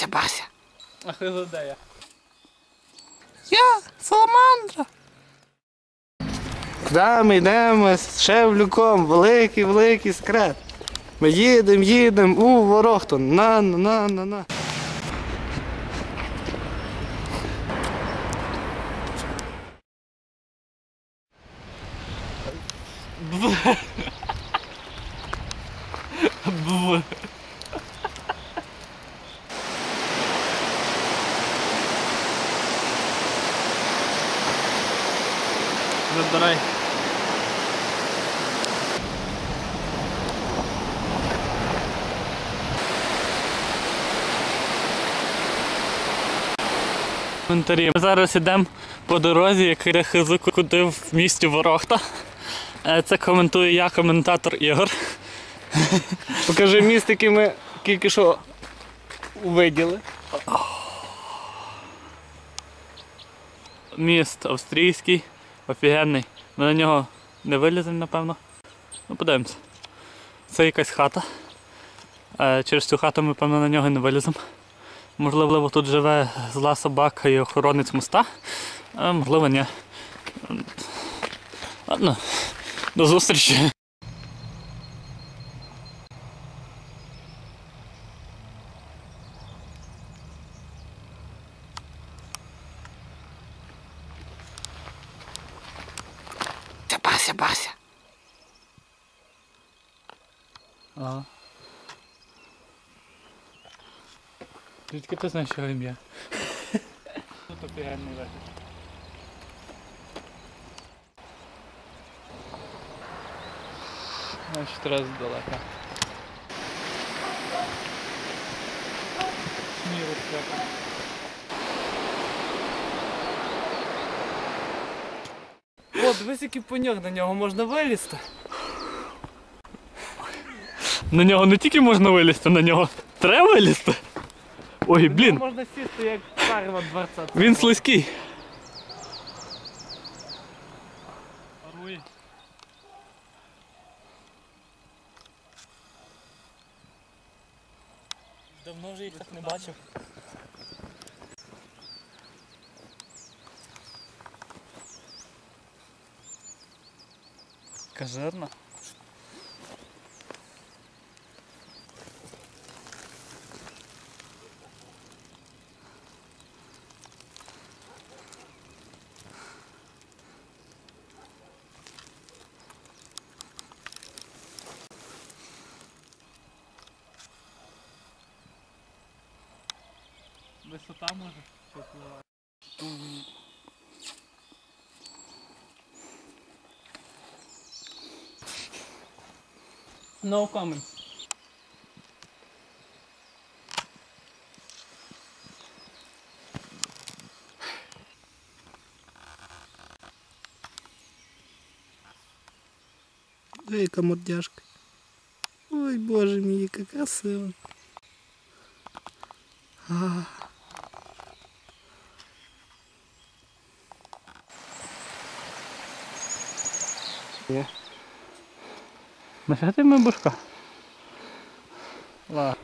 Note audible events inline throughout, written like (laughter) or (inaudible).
Бася, Бася. А хто де я? Я саламандра. Куди ми йдемо з Шевлюком? Великий, великий секрет. Ми їдемо, їдемо у Ворохтон. На, на, на, на, на. Бв. (laughs) Коментарі. Ми зараз йдемо по дорозі, яка хизу куди в місті Ворохта. Е, Це коментую я, коментатор Ігор. Покажи міст, який ми тільки що виділи. Міст австрійський, офігенний. Ми на нього не виліземо, напевно. Ну, подивимося. Це якась хата. Е, Через цю хату ми, певно, на нього не виліземо. Можливо, тут живе зла собака і охоронець моста, а можливо, ні. Ладно, до зустрічі. Це Бася, Бася. Ага. Звідки ти знаєш його ім'я? Тут офігенний вигляд. Значить, раз далеко. Ні, розкрепа. О, дивись, який пеньок, на нього можна вилізти. На нього не тільки можна вилізти, на нього треба вилізти. Ой, блін, Можна сісти як царева дворця. він слизький. Давно вже їх так не бачив. Кажерна. Висота може що впливає. No comment. Ой, яка мордяшка. Ой, боже мій, яка красива. А. Є. Нафіга ми бушка? Ла.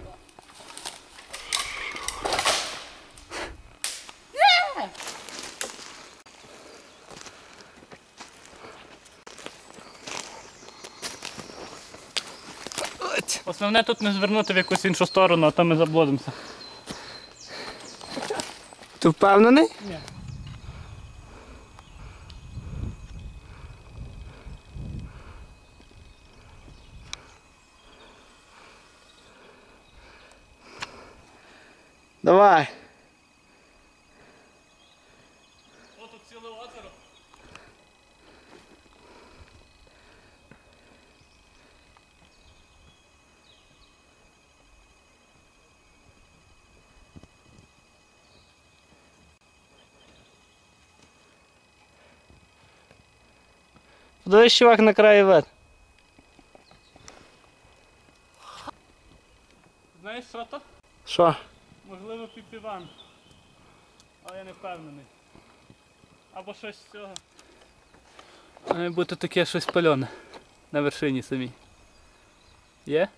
Основне тут не звернути в якусь іншу сторону, а то ми заблудимося. Ти впевнений? Ні. Давай. О, тут ціле озеро. Подивись, чувак, на краєвид. Знаєш що то? Що? Піпіван. Але я не впевнений. Або щось з цього. Має бути таке щось пальоне. На вершині самій. Є?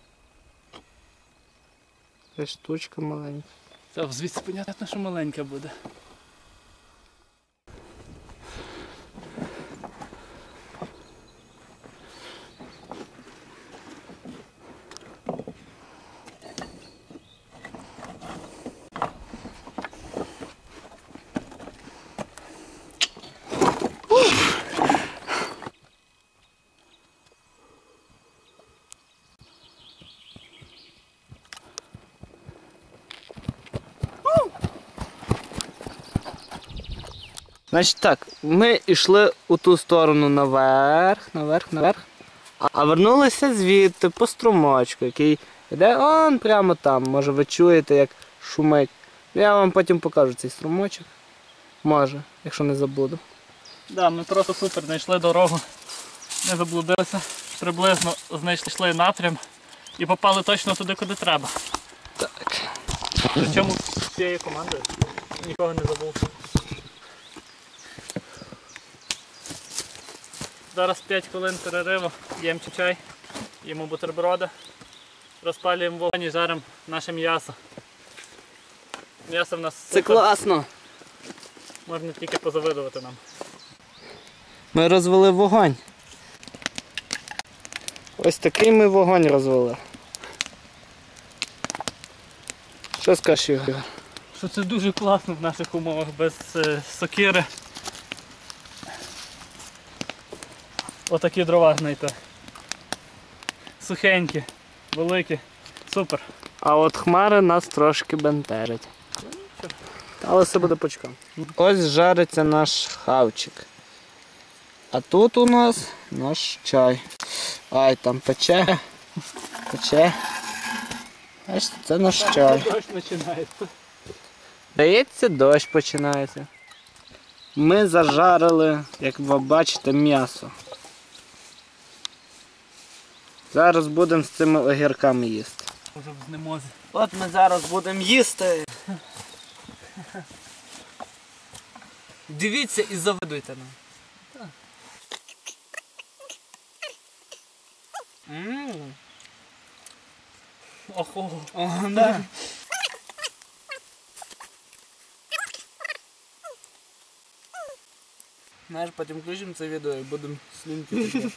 Це штучка маленька. Це звідси понятно, що маленька буде. Значить так, ми йшли у ту сторону наверх, наверх, наверх. А- вернулися звідти по струмочку, який йде он прямо там. Може ви чуєте, як шумить. Я вам потім покажу цей струмочок. Може, якщо не забуду. Да, ми просто супер знайшли дорогу, не заблудилися, приблизно знайшли напрям і попали точно туди, куди треба. Так. Причому всією командою. Нікого не забув. Зараз 5 хвилин перериву, їмо чай, їмо бутерброди, розпалюємо вогонь і жаримо наше м'ясо. М'ясо в нас Це супер, класно. можна тільки позавидувати нам. Ми розвели вогонь. Ось такий ми вогонь розвели. Що скажеш, Ігор? Що це дуже класно в наших умовах без е, сокири. Отакі дрова знайти. Сухенькі, великі. Супер. А от хмари нас трошки бентежать. Але все буде почком. Ось жариться наш хавчик. А тут у нас наш чай. Ай, там пече. Пече. Бачите, це наш чай. Дощ починається. Здається, дощ починається. Ми зажарили, як ви бачите, м'ясо. Зараз будемо з цими огірками їсти. От ми зараз будемо їсти. Дивіться і завидуйте нам. Ммм. Охо. О, да. Знаєш, потім включимо це відео і будемо слюнки.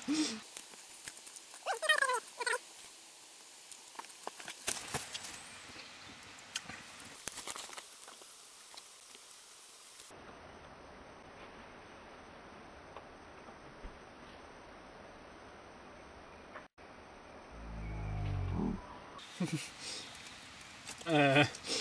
uh, (laughs)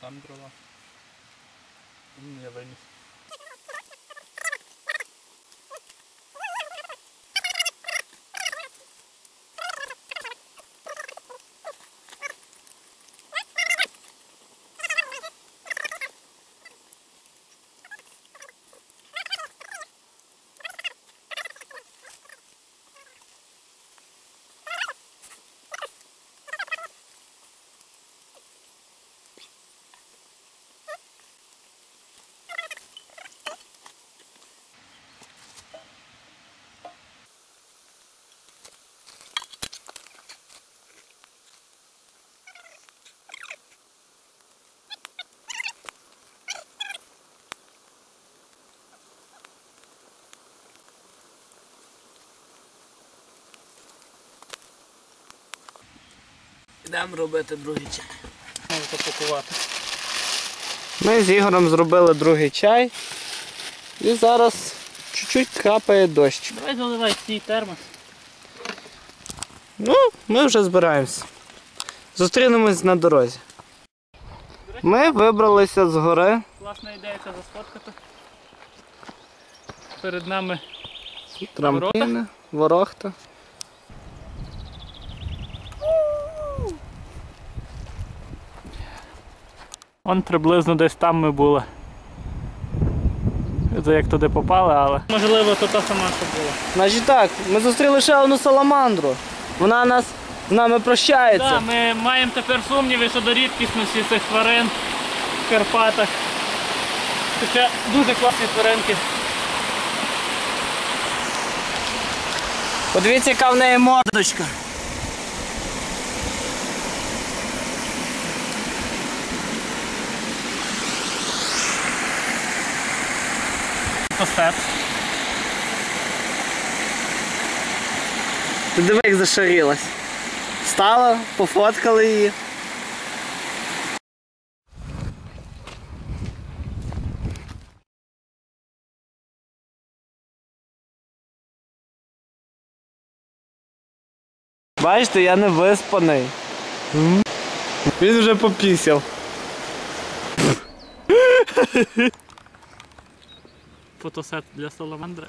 там дрова? М, Я виніс. Йдемо робити другий чай. Запакувати. Ми з Ігорем зробили другий чай. І зараз чуть-чуть капає дощ. Давай заливай свій термос. Ну, ми вже збираємося. Зустрінемось на дорозі. Ми вибралися з гори. Класна ідея це засфоткати. Перед нами Трампліни, ворохта. Он приблизно десь там ми були. Це як туди попали, але. Можливо, то та сама що була. Значить так, ми зустріли ще одну саламандру. Вона нас з нами прощається. Так, ми маємо тепер сумніви щодо рідкісності цих тварин в Карпатах. Хоча дуже класні тваринки. Подивіться, яка в неї мордочка. Косет. Ти диви, як зашарілась. Стала, пофоткали її. Бачите, я не виспаний. Він вже попісяв. fotosset dessa lamandra.